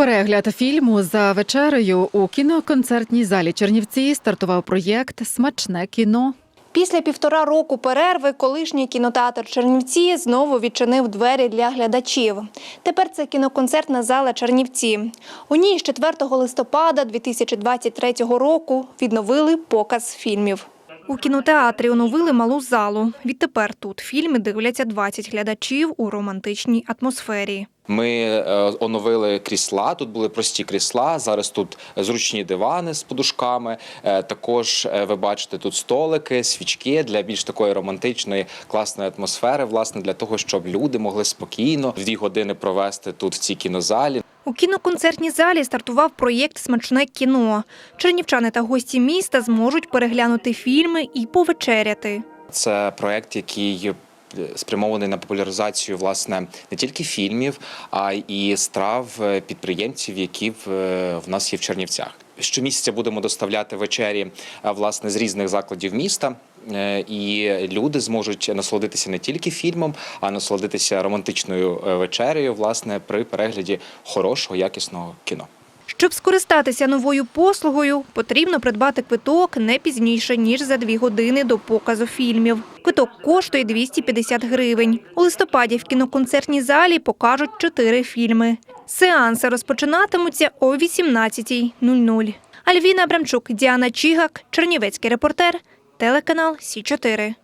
Перегляд фільму за вечерею у кіноконцертній залі Чернівці стартував проєкт Смачне кіно. Після півтора року перерви колишній кінотеатр Чернівці знову відчинив двері для глядачів. Тепер це кіноконцертна зала Чернівці. У ній з 4 листопада 2023 року відновили показ фільмів. У кінотеатрі оновили малу залу. Відтепер тут фільми дивляться 20 глядачів у романтичній атмосфері. Ми е, оновили крісла. Тут були прості крісла. Зараз тут зручні дивани з подушками. Е, Також е, ви бачите тут столики, свічки для більш такої романтичної класної атмосфери. Власне, для того, щоб люди могли спокійно дві години провести тут в цій кінозалі. У кіноконцертній залі стартував проєкт Смачне кіно. Чернівчани та гості міста зможуть переглянути фільми і повечеряти. Це проект, який спрямований на популяризацію власне не тільки фільмів, а й страв е, підприємців, які в, е, в нас є в Чернівцях. Щомісяця будемо доставляти вечері е, власне з різних закладів міста. е, І люди зможуть насолодитися не тільки фільмом, а насолодитися романтичною е, вечерею, власне, при перегляді хорошого якісного кіно. Щоб скористатися новою послугою, потрібно придбати квиток не пізніше, ніж за дві години до показу фільмів. Квиток коштує 250 гривень. У листопаді в кіноконцертній залі покажуть чотири фільми. Сеанси розпочинатимуться о 18.00. Альвіна Абрамчук, Діана Чігак, Чернівецький репортер, телеканал Сі 4